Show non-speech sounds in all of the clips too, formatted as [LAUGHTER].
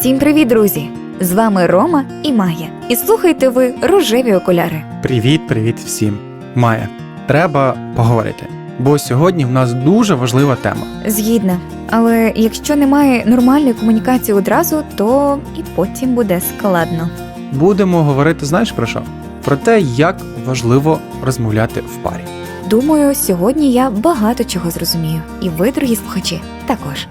Всім привіт, друзі! З вами Рома і Майя. І слухайте ви рожеві окуляри. Привіт, привіт всім. Майя, треба поговорити. Бо сьогодні в нас дуже важлива тема. Згідна. Але якщо немає нормальної комунікації одразу, то і потім буде складно. Будемо говорити, знаєш про що? Про те, як важливо розмовляти в парі. Думаю, сьогодні я багато чого зрозумію. І ви, дорогі слухачі, також.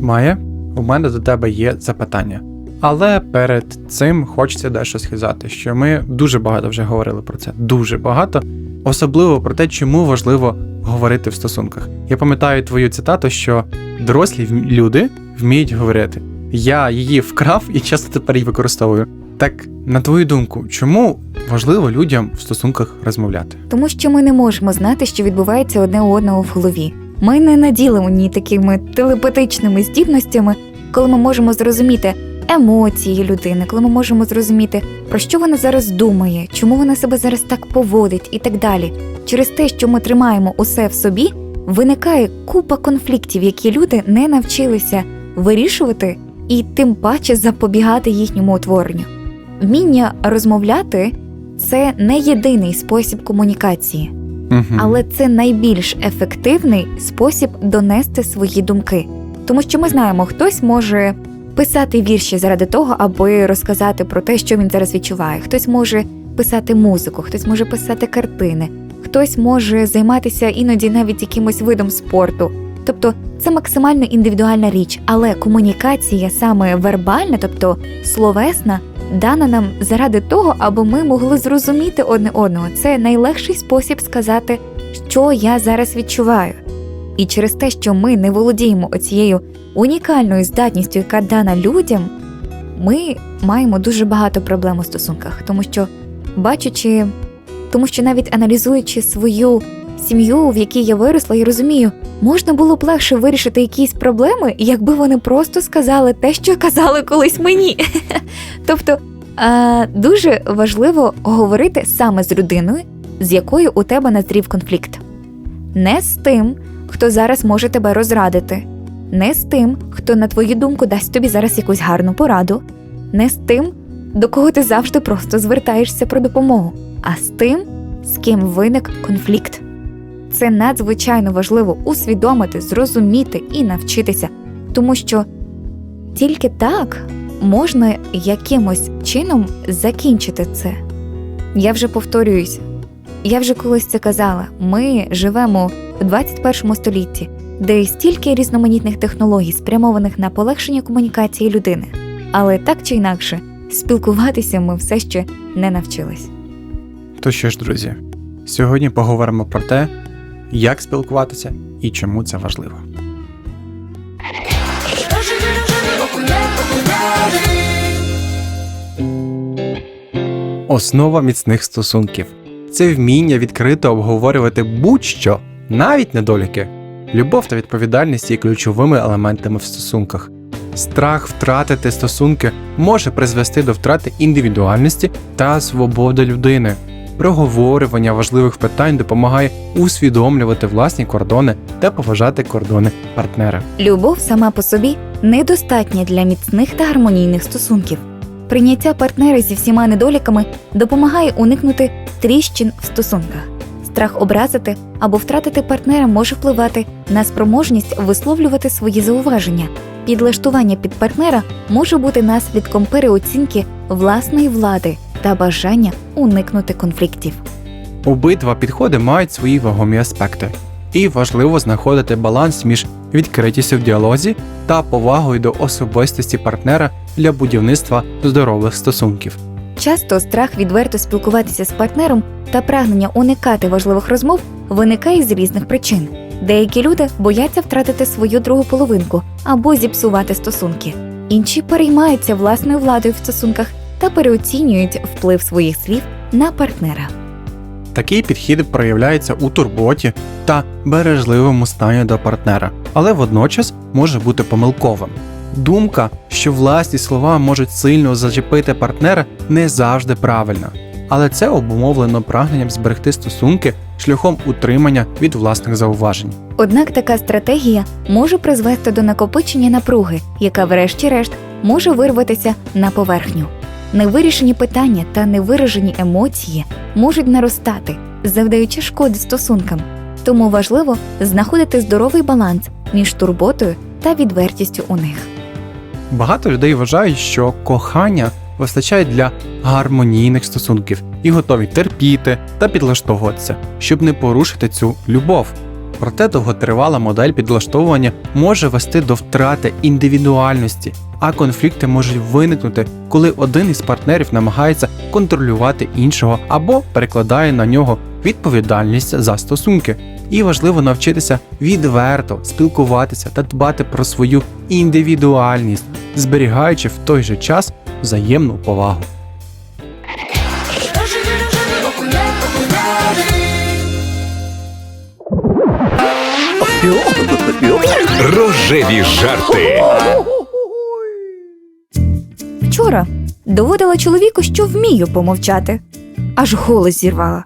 Майя, у мене до тебе є запитання. Але перед цим хочеться дещо сказати, що ми дуже багато вже говорили про це. Дуже багато, особливо про те, чому важливо говорити в стосунках. Я пам'ятаю твою цитату, що дорослі люди вміють говорити. Я її вкрав і часто тепер її використовую. Так, на твою думку, чому важливо людям в стосунках розмовляти? Тому що ми не можемо знати, що відбувається одне у одного в голові. Ми не наділені такими телепатичними здібностями, коли ми можемо зрозуміти емоції людини, коли ми можемо зрозуміти, про що вона зараз думає, чому вона себе зараз так поводить і так далі. Через те, що ми тримаємо усе в собі, виникає купа конфліктів, які люди не навчилися вирішувати і тим паче запобігати їхньому утворенню. Вміння розмовляти це не єдиний спосіб комунікації. Угу. Але це найбільш ефективний спосіб донести свої думки. Тому що ми знаємо, хтось може писати вірші заради того, аби розказати про те, що він зараз відчуває. Хтось може писати музику, хтось може писати картини, хтось може займатися іноді навіть якимось видом спорту. Тобто це максимально індивідуальна річ, але комунікація саме вербальна, тобто словесна, дана нам заради того, аби ми могли зрозуміти одне одного. Це найлегший спосіб сказати, що я зараз відчуваю. І через те, що ми не володіємо оцією унікальною здатністю, яка дана людям, ми маємо дуже багато проблем у стосунках, тому що бачачи, тому що навіть аналізуючи свою сім'ю, в якій я виросла, я розумію, можна було б легше вирішити якісь проблеми, якби вони просто сказали те, що казали колись мені. [LAUGHS] Тобто дуже важливо говорити саме з людиною, з якою у тебе назрів конфлікт. Не з тим, хто зараз може тебе розрадити, не з тим, хто, на твою думку, дасть тобі зараз якусь гарну пораду, не з тим, до кого ти завжди просто звертаєшся про допомогу, а з тим, з ким виник конфлікт. Це надзвичайно важливо усвідомити, зрозуміти і навчитися, тому що тільки так можна якимось чином закінчити це. Я вже повторююсь, я вже колись це казала. Ми живемо в 21 столітті, де стільки різноманітних технологій, спрямованих на полегшення комунікації людини. Але так чи інакше, спілкуватися ми все ще не навчились. То що ж, друзі, сьогодні поговоримо про те, як спілкуватися і чому це важливо. Основа міцних стосунків це вміння відкрито обговорювати будь-що, навіть недоліки. Любов та відповідальність є ключовими елементами в стосунках. Страх втратити стосунки може призвести до втрати індивідуальності та свободи людини. Проговорювання важливих питань допомагає усвідомлювати власні кордони та поважати кордони партнера. Любов сама по собі недостатня для міцних та гармонійних стосунків. Прийняття партнера зі всіма недоліками допомагає уникнути тріщин в стосунках. Страх образити або втратити партнера може впливати на спроможність висловлювати свої зауваження. Підлаштування під партнера може бути наслідком переоцінки власної влади та бажання уникнути конфліктів. Обидва підходи мають свої вагомі аспекти, і важливо знаходити баланс між відкритістю в діалозі та повагою до особистості партнера для будівництва здорових стосунків. Часто страх відверто спілкуватися з партнером та прагнення уникати важливих розмов виникає з різних причин. Деякі люди бояться втратити свою другу половинку або зіпсувати стосунки. Інші переймаються власною владою в стосунках та переоцінюють вплив своїх слів на партнера. Такий підхід проявляється у турботі та бережливому стані до партнера, але водночас може бути помилковим. Думка, що власні слова можуть сильно зачепити партнера, не завжди правильна, але це обумовлено прагненням зберегти стосунки шляхом утримання від власних зауважень. Однак така стратегія може призвести до накопичення напруги, яка, врешті-решт, може вирватися на поверхню. Невирішені питання та невиражені емоції можуть наростати, завдаючи шкоди стосункам. Тому важливо знаходити здоровий баланс між турботою та відвертістю у них. Багато людей вважають, що кохання вистачає для гармонійних стосунків і готові терпіти та підлаштовуватися, щоб не порушити цю любов. Проте довготривала модель підлаштовування може вести до втрати індивідуальності, а конфлікти можуть виникнути, коли один із партнерів намагається контролювати іншого або перекладає на нього відповідальність за стосунки. І важливо навчитися відверто спілкуватися та дбати про свою індивідуальність, зберігаючи в той же час взаємну повагу. Рожеві жарти. Вчора доводила чоловіку, що вмію помовчати, аж голос зірвала.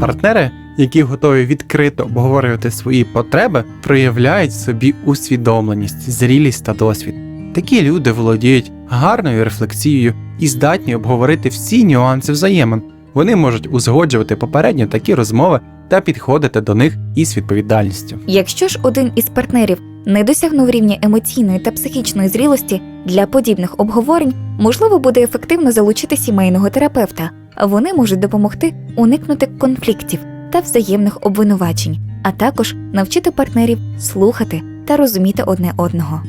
Партнери, які готові відкрито обговорювати свої потреби, проявляють собі усвідомленість, зрілість та досвід. Такі люди володіють гарною рефлексією і здатні обговорити всі нюанси взаємин. Вони можуть узгоджувати попередньо такі розмови та підходити до них із відповідальністю. Якщо ж один із партнерів не досягнув рівня емоційної та психічної зрілості для подібних обговорень, можливо буде ефективно залучити сімейного терапевта, вони можуть допомогти уникнути конфліктів та взаємних обвинувачень, а також навчити партнерів слухати та розуміти одне одного.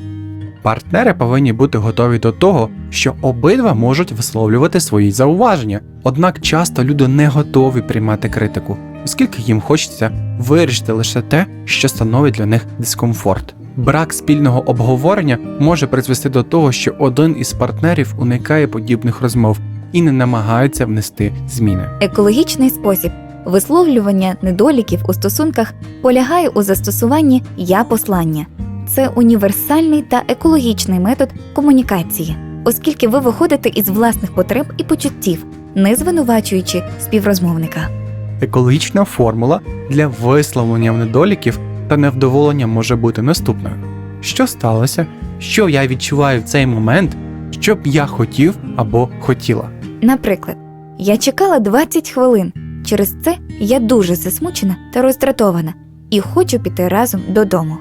Партнери повинні бути готові до того, що обидва можуть висловлювати свої зауваження. Однак часто люди не готові приймати критику, оскільки їм хочеться вирішити лише те, що становить для них дискомфорт. Брак спільного обговорення може призвести до того, що один із партнерів уникає подібних розмов і не намагається внести зміни. Екологічний спосіб висловлювання недоліків у стосунках полягає у застосуванні я послання. Це універсальний та екологічний метод комунікації, оскільки ви виходите із власних потреб і почуттів, не звинувачуючи співрозмовника. Екологічна формула для висловлення недоліків та невдоволення може бути наступною: що сталося, що я відчуваю в цей момент, що б я хотів або хотіла. Наприклад, я чекала 20 хвилин. Через це я дуже засмучена та роздратована і хочу піти разом додому.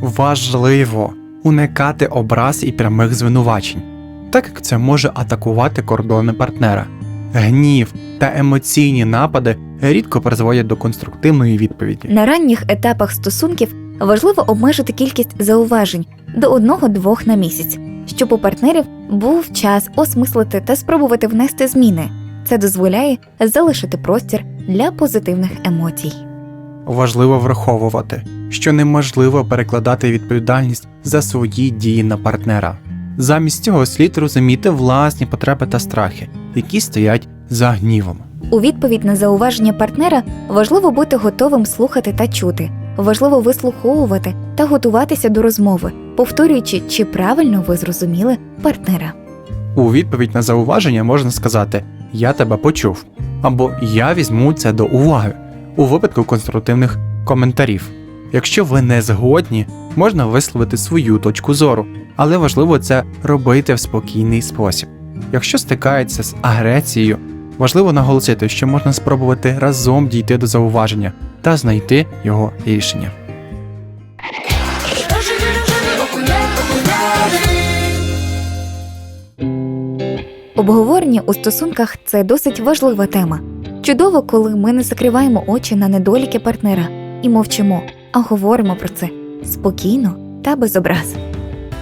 Важливо уникати образ і прямих звинувачень, так як це може атакувати кордони партнера. Гнів та емоційні напади рідко призводять до конструктивної відповіді. На ранніх етапах стосунків важливо обмежити кількість зауважень до одного-двох на місяць, щоб у партнерів був час осмислити та спробувати внести зміни. Це дозволяє залишити простір для позитивних емоцій. Важливо враховувати, що неможливо перекладати відповідальність за свої дії на партнера. Замість цього слід розуміти власні потреби та страхи, які стоять за гнівом. У відповідь на зауваження партнера важливо бути готовим слухати та чути. Важливо вислуховувати та готуватися до розмови, повторюючи, чи правильно ви зрозуміли партнера. У відповідь на зауваження можна сказати Я тебе почув або Я візьму це до уваги у випадку конструктивних коментарів. Якщо ви не згодні, можна висловити свою точку зору, але важливо це робити в спокійний спосіб. Якщо стикається з агресією, важливо наголосити, що можна спробувати разом дійти до зауваження та знайти його рішення. Обговорення у стосунках це досить важлива тема. Чудово, коли ми не закриваємо очі на недоліки партнера і мовчимо, а говоримо про це спокійно та без образ.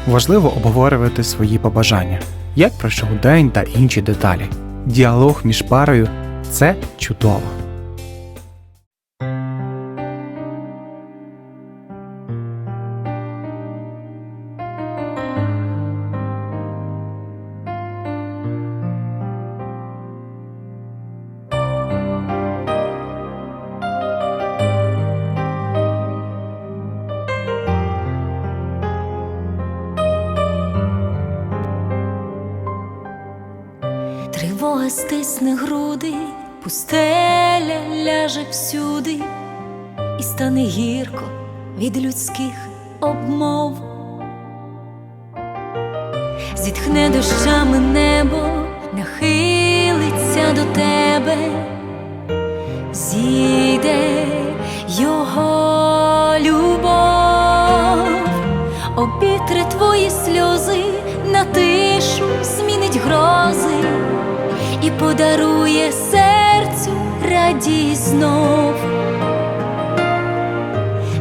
Важливо обговорювати свої побажання, як пройшов день та інші деталі. Діалог між парою це чудово. Тривога стисне груди, пустеля ляже всюди, і стане гірко від людських обмов. Зітхне дощами небо, нахилиться до тебе, зійде його любов, обітре твої сльози на тишу змінить грози і подарує серцю радість знов.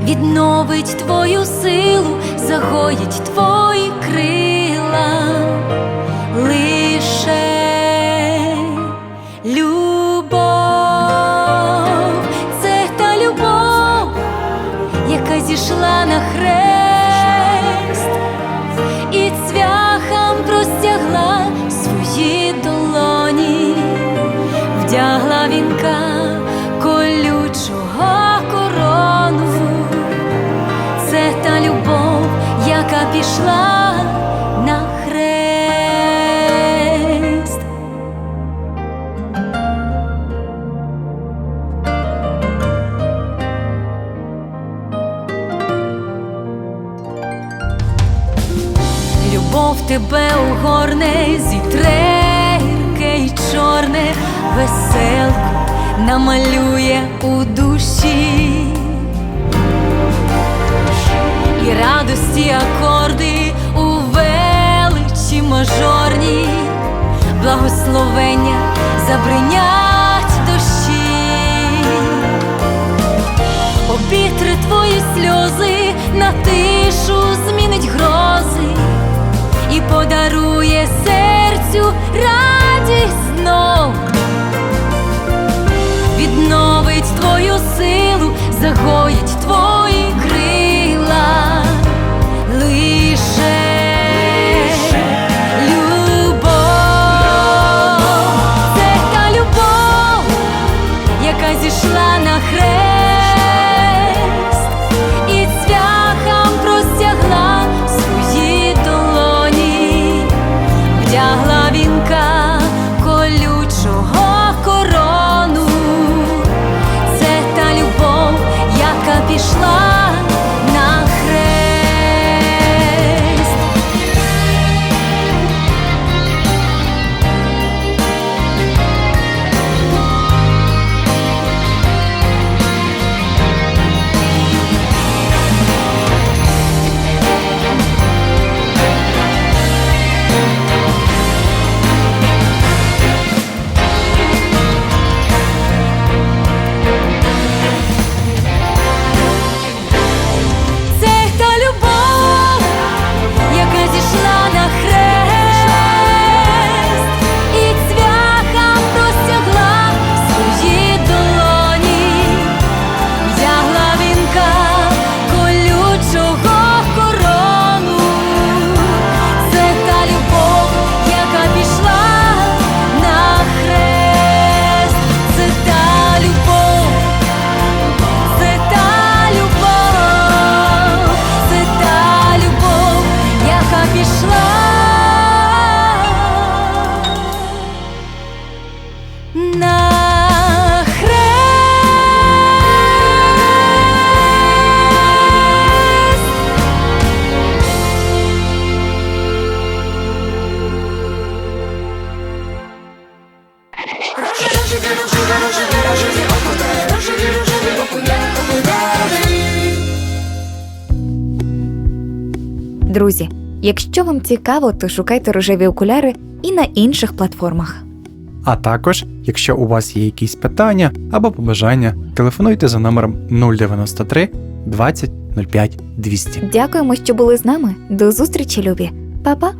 Відновить твою силу, загоїть твої крила, лише любов, це та любов, яка зійшла на хрест Любов тебе угорне, зітре й чорне, веселку намалює у душі. І радості акорди у величі мажорній, благословення забринять подарує серцю радість знов. Відновить твою силу, загоїть твої Друзі, якщо вам цікаво, то шукайте рожеві окуляри і на інших платформах. А також, якщо у вас є якісь питання або побажання, телефонуйте за номером 093 20 05 200. Дякуємо, що були з нами. До зустрічі, любі. Па-па!